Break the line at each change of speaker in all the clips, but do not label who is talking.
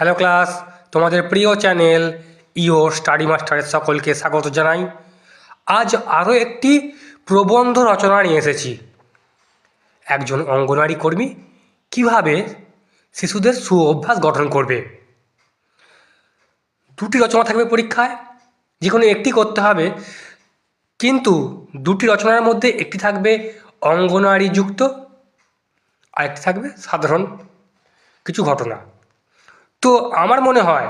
Hello class তোমাদের প্রিয় channel ইও স্টাডি মাস্টারের সকলকে স্বাগত জানাই। আজ আরও একটি প্রবন্ধ রচনা নিয়ে এসেছি। একজন অঙ্গনওয়াড়ি কর্মী কীভাবে শিশুদের সু অভ্যাস গঠন করবে? দুটি রচনা থাকবে পরীক্ষায় যে কোনো একটি করতে হবে, কিন্তু দুটি রচনার মধ্যে একটি থাকবে অঙ্গনওয়াড়ি যুক্ত আর একটি থাকবে সাধারণ কিছু ঘটনা। তো আমার মনে হয়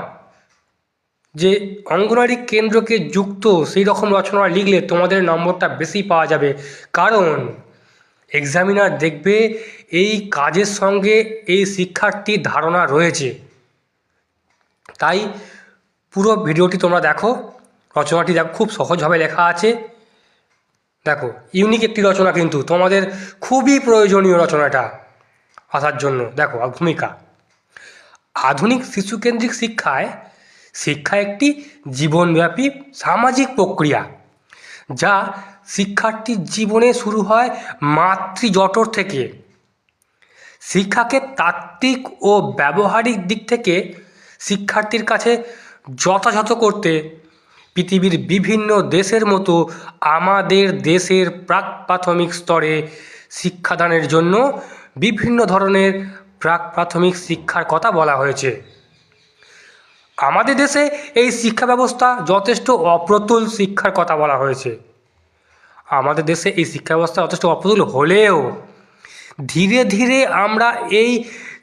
যে অঙ্গনওয়াড়ি কেন্দ্রকে যুক্ত সেই রকম রচনা লিখলে তোমাদের নম্বরটা বেশি পাওয়া যাবে। কারণ এক্সামিনার দেখবে এই কাজের সঙ্গে এই শিক্ষার্থীর ধারণা রয়েছে। তাই পুরো ভিডিওটি তোমরা দেখো। রচনাটি দেখো, খুব সহজভাবে লেখা আছে। দেখো ইউনিক একটি রচনা কিন্তু। তোমাদের খুবই প্রয়োজনীয় রচনাটা আসার জন্য। দেখো, ভূমিকা। আধুনিক শিশুকেন্দ্রিক শিক্ষায়, শিক্ষা একটি জীবনব্যাপী সামাজিক প্রক্রিয়া, যা শিক্ষার্থীর জীবনে শুরু হয় মাতৃজঠর থেকে। শিক্ষাকে তাত্ত্বিক ও ব্যবহারিক দিক থেকে শিক্ষার্থীর কাছে যথাযথ করতে পৃথিবীর বিভিন্ন দেশের মতো আমাদের দেশের প্রাক প্রাথমিক স্তরে শিক্ষাদানের জন্য বিভিন্ন ধরনের প্রাক প্রাথমিক শিক্ষার কথা বলা হয়েছে। আমাদের দেশে এই শিক্ষা ব্যবস্থা যথেষ্ট অপ্রতুল শিক্ষার কথা বলা হয়েছে। আমাদের দেশে এই শিক্ষা ব্যবস্থা যথেষ্ট অপ্রতুল হলেও ধীরে ধীরে আমরা এই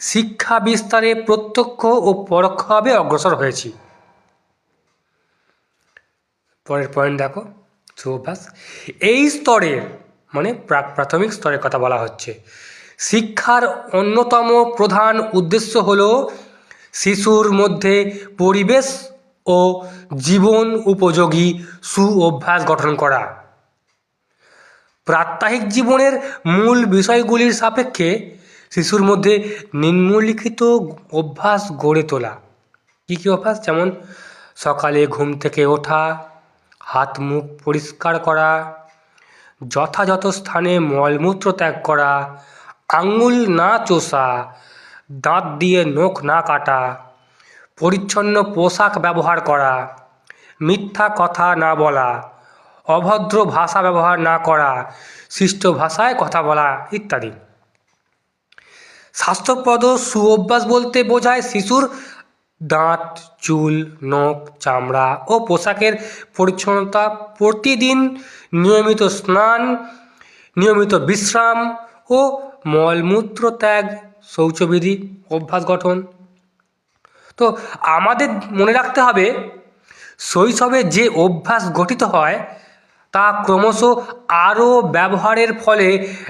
শিক্ষা বিস্তারে প্রত্যক্ষ ও পরোক্ষভাবে অগ্রসর হয়েছি। পরের পয়েন্ট দেখো সুঅভ্যাস এই স্তরের মানে প্রাক প্রাথমিক স্তরের কথা বলা হচ্ছে। শিক্ষার অন্যতম প্রধান উদ্দেশ্য হল শিশুর মধ্যে পরিবেশ ও জীবন উপযোগী সু অভ্যাস গঠন করা। প্রাত্যহিক জীবনের মূল বিষয়গুলির সাপেক্ষে শিশুর মধ্যে নিম্নলিখিত অভ্যাস গড়ে তোলা। কী কী অভ্যাস? যেমন সকালে ঘুম থেকে ওঠা, হাত মুখ পরিষ্কার করা, যথাযথ স্থানে মলমূত্র ত্যাগ করা আঙুল না চোষা, দাঁত দিয়ে নখ না কাটা, পরিচ্ছন্ন পোশাক ব্যবহার করা, মিথ্যা কথা না বলা, অভদ্র ভাষা ব্যবহার না করা শিষ্ট ভাষায় কথা বলা ইত্যাদি। স্বাস্থ্যপ্রদ সুঅভ্যাস বলতে বোঝায় শিশুর দাঁত, চুল, নখ, চামড়া ও পোশাকের পরিচ্ছন্নতা। প্রতিদিন নিয়মিত স্নান, নিয়মিত বিশ্রাম ও মলমূত্র ত্যাগ শৌচবিধি, অভ্যাস গঠন। তো আমাদের মনে রাখতে হবে, শৈশবে যে অভ্যাস গঠিত হয়, তা ক্রমশ আরও ব্যবহারের ফলে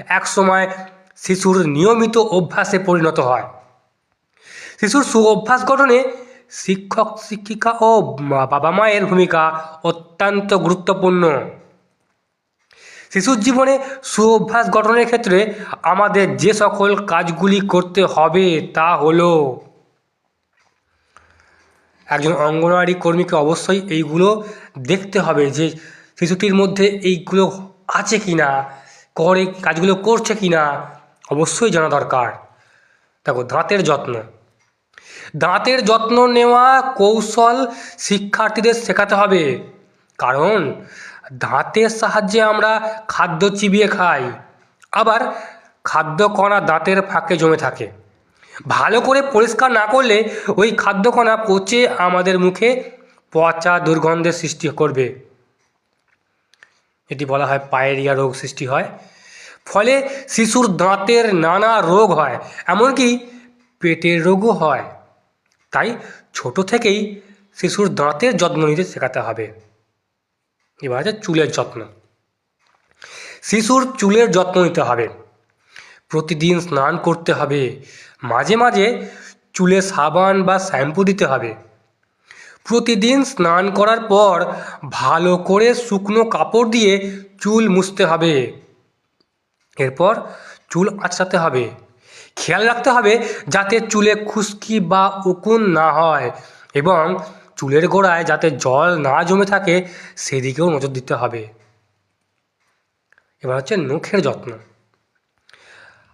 একসময় শিশুর নিয়মিত অভ্যাসে পরিণত হয়। শিশুর সু অভ্যাস গঠনে শিক্ষক, শিক্ষিকা ও বাবা মায়ের ভূমিকা অত্যন্ত গুরুত্বপূর্ণ। শিশুর জীবনে সু অভ্যাস গঠনের ক্ষেত্রে আমাদের যে সকল কাজগুলি করতে হবে তা হলো একজন অঙ্গনওয়াড়ি কর্মীকে অবশ্যই এইগুলো দেখতে হবে যে শিশুটির মধ্যে এইগুলো আছে কি না করে কাজগুলো করছে কি না, অবশ্যই জানা দরকার। দেখো, দাঁতের যত্ন। দাঁতের যত্ন নেওয়া কৌশল শিক্ষার্থীদের শেখাতে হবে। কারণ দাঁতের সাহায্যে আমরা খাদ্য চিবিয়ে খাই। আবার খাদ্য কণা দাঁতের ফাঁকে জমে থাকে। ভালো করে পরিষ্কার না করলে ওই খাদ্যকণা পচে আমাদের মুখে পচা দুর্গন্ধের সৃষ্টি করবে। এটি বলা হয় পায়েরিয়া রোগ সৃষ্টি হয়। ফলে শিশুর দাঁতের নানা রোগ হয়, এমনকি পেটের রোগও হয়। তাই ছোট থেকেই শিশুর দাঁতের যত্ন নিতে শেখাতে হবে। এবার আছে চুলের যত্ন। শিশুর চুলের যত্ন নিতে হবে। প্রতিদিন স্নান করতে হবে। মাঝে মাঝে চুলে সাবান বা শ্যাম্পু দিতে হবে। প্রতিদিন স্নান করার পর ভালো করে শুকনো কাপড় দিয়ে চুল মুছতে হবে। এরপর চুল আঁচড়াতে হবে। খেয়াল রাখতে হবে যাতে চুলে খুশকি বা উকুন না হয় এবং চুলের গোড়ায় যাতে জল না জমে থাকে, সেদিকেও নজর দিতে হবে। এবার হচ্ছে নখের যত্ন।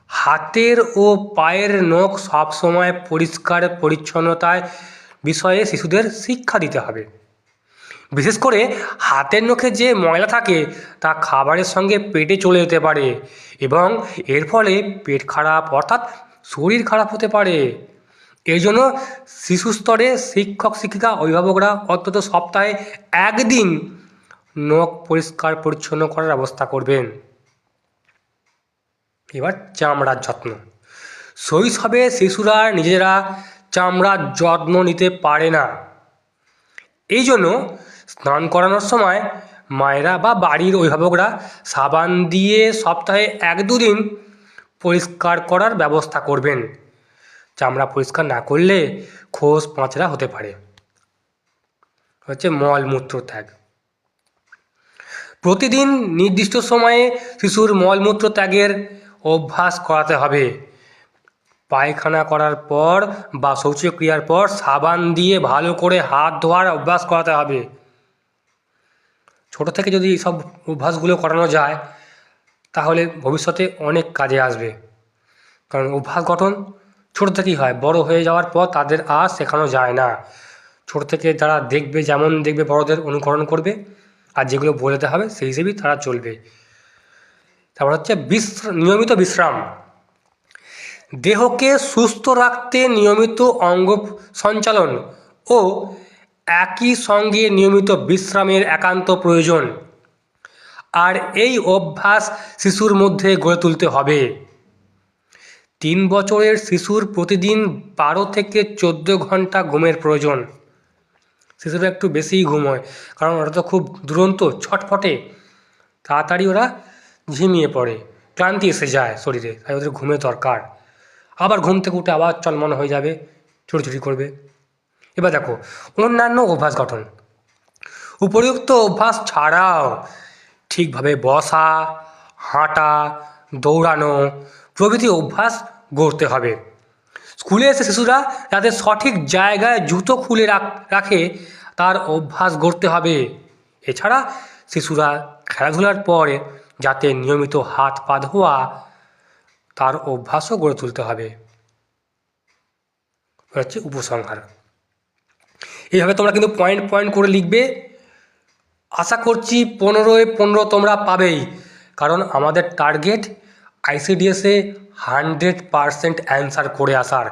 হাতের ও পায়ের নখ সবসময় পরিষ্কার পরিচ্ছন্নতায় বিষয়ে শিশুদের শিক্ষা দিতে হবে। বিশেষ করে হাতের নখে যে ময়লা থাকে, তা খাবারের সঙ্গে পেটে চলে যেতে পারে এবং এর ফলে পেট খারাপ, অর্থাৎ শরীর খারাপ হতে পারে। এই জন্য শিশু স্তরে শিক্ষক, শিক্ষিকা, অভিভাবকরা অন্তত সপ্তাহে একদিন নখ পরিষ্কার পরিচ্ছন্ন করার ব্যবস্থা করবেন। এবার চামড়ার যত্ন। শৈশবে শিশুরা নিজেরা চামড়ার যত্ন নিতে পারে না। এই জন্য স্নান করানোর সময় মায়েরা বা বাড়ির অভিভাবকরা সাবান দিয়ে সপ্তাহে এক দুদিন পরিষ্কার করার ব্যবস্থা করবেন। চামড়া পরিষ্কার না করলে খোস পাঁচরা হতে পারে। হচ্ছে মলমূত্র ত্যাগ প্রতিদিন নির্দিষ্ট সময়ে শিশুর মলমূত্র ত্যাগের অভ্যাস করাতে হবে। পায়খানা করার পর বা শৌচক্রিয়ার পর সাবান দিয়ে ভালো করে হাত ধোয়ার অভ্যাস করাতে হবে। ছোট থেকে যদি সব অভ্যাসগুলো করানো যায়, তাহলে ভবিষ্যতে অনেক কাজে আসবে। কারণ অভ্যাস গঠন ছোট থেকেই হয়। বড় হয়ে যাওয়ার পর তাদের আর শেখানো যায় না। ছোট থেকে তারা দেখবে, যেমন দেখবে বড়দের অনুকরণ করবে আর যেগুলো বলতে হবে সেই হিসেবেই তারা চলবে। তারপর হচ্ছে বিশ্র, নিয়মিত বিশ্রাম। দেহকে সুস্থ রাখতে নিয়মিত অঙ্গ সঞ্চালন ও একই সঙ্গে নিয়মিত বিশ্রামের একান্ত প্রয়োজন। আর এই অভ্যাস শিশুর মধ্যে গড়ে তুলতে হবে। তিন বছরের শিশুর প্রতিদিন বারো থেকে চোদ্দ ঘণ্টা ঘুমের প্রয়োজন। শিশুরা একটু বেশিই ঘুম হয় কারণ ওরা তো খুব দুরন্ত, ছটফটে। তাড়াতাড়ি ওরা ঝিমিয়ে পড়ে, ক্লান্তি এসে যায় শরীরে, তাই ওদের ঘুমের দরকার। আবার ঘুম থেকে উঠে আবার চলমন হয়ে যাবে ছুটোছুটি করবে। এবার দেখো, অন্যান্য অভ্যাস গঠন। উপরিউক্ত অভ্যাস ছাড়াও ঠিকভাবে বসা, হাঁটা, দৌড়ানো প্রভৃতি অভ্যাস গড়তে হবে। স্কুলে এসে শিশুরা যাতে সঠিক জায়গায় জুতো খুলে রাখে তার অভ্যাস গড়তে হবে। এছাড়া শিশুরা খেলাধুলার পরে যাতে নিয়মিত হাত পা ধোয়া, তার অভ্যাসও গড়ে তুলতে হবে। হচ্ছে উপসংহার। এইভাবে তোমরা কিন্তু পয়েন্ট পয়েন্ট করে লিখবে। আশা করছি পনেরোয় পনেরো তোমরা পাবেই। কারণ আমাদের টার্গেট আইসিডিএসে হান্ড্রেড পারসেন্ট অ্যান্সার করে আসার।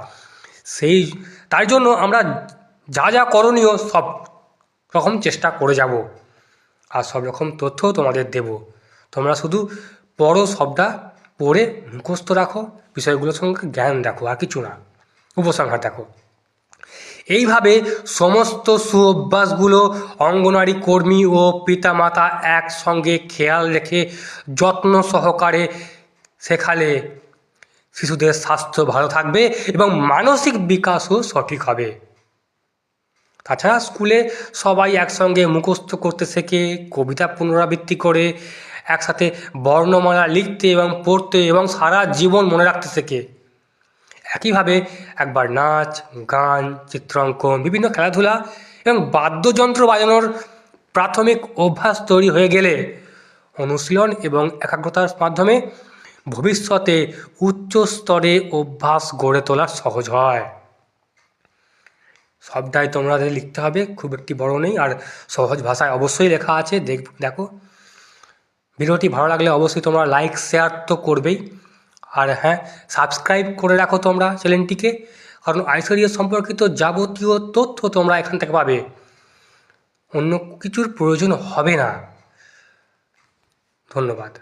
সেই, তাই জন্য আমরা যা যা করণীয় সব রকম চেষ্টা করে যাব। আর সব রকম তথ্য তোমাদের দেব। তোমরা শুধু পড়ো সবটা, পড়ে মুখস্থ রাখো, বিষয়গুলোর সঙ্গে জ্ঞান রাখো আর কিছু না। উপসংহার দেখো। এইভাবে সমস্ত সুঅভ্যাসগুলো অঙ্গনারী কর্মী ও পিতামাতা একসঙ্গে খেয়াল রেখে যত্ন সহকারে শেখালে শিশুদের স্বাস্থ্য ভালো থাকবে এবং মানসিক বিকাশও সঠিক হবে। তাছাড়া স্কুলে সবাই একসঙ্গে মুখস্থ করতে শেখে, কবিতা পুনরাবৃত্তি করে, একসাথে বর্ণমালা লিখতে এবং পড়তে এবং সারা জীবন মনে রাখতে শেখে। একইভাবে একবার নাচ, গান, চিত্রাঙ্কন, বিভিন্ন খেলাধুলা এবং বাদ্যযন্ত্র বাজানোর প্রাথমিক অভ্যাস তৈরি হয়ে গেলে অনুশীলন এবং একাগ্রতার মাধ্যমে ভবিষ্যতে উচ্চ স্তরে অভ্যাস গড়ে তোলা সহজ হয়। সবটাই তোমরা লিখতে হবে, খুব একটি বড় নেই, আর সহজ ভাষায় অবশ্যই লেখা আছে, দেখ, দেখো। ভিডিওটি ভালো লাগলে অবশ্যই তোমরা লাইক শেয়ার তো করবেই। আর হ্যাঁ সাবস্ক্রাইব করে রাখো তোমরা চ্যানেলটিকে, কারণ আইসিডিএস সম্পর্কিত যাবতীয় তথ্য তোমরা এখান থেকে পাবে। অন্য কিছুর প্রয়োজন হবে না। ধন্যবাদ।